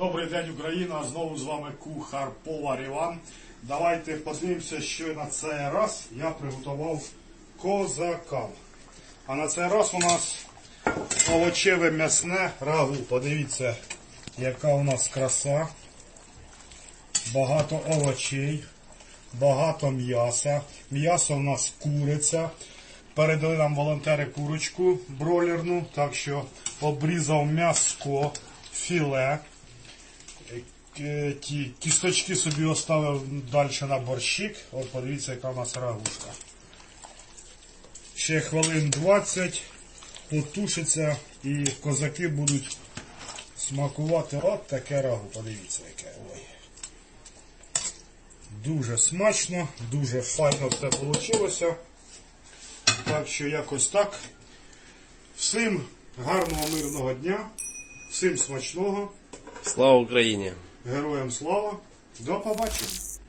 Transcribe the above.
Добрий день, Україна! Знову з вами кухар повар Іван. Давайте подивимося, що на цей раз я приготував козака. А на цей раз у нас овочеве м'ясне рагу. Подивіться, яка у нас краса. Багато овочей, багато м'яса. М'ясо у нас куриця. Передали нам волонтери курочку бройлерну, так що обрізав м'яско, філе. Е, Ті кісточки собі оставив далі на борщик. От подивіться, яка у нас рагушка. Ще хвилин 20 потушиться і козаки будуть смакувати. От таке рагу, подивіться, яке. Ой. Дуже смачно, дуже файно все вийшло. Так що якось так. Всім гарного мирного дня, всім смачного, Слава Україні! Героям слава, до побачення!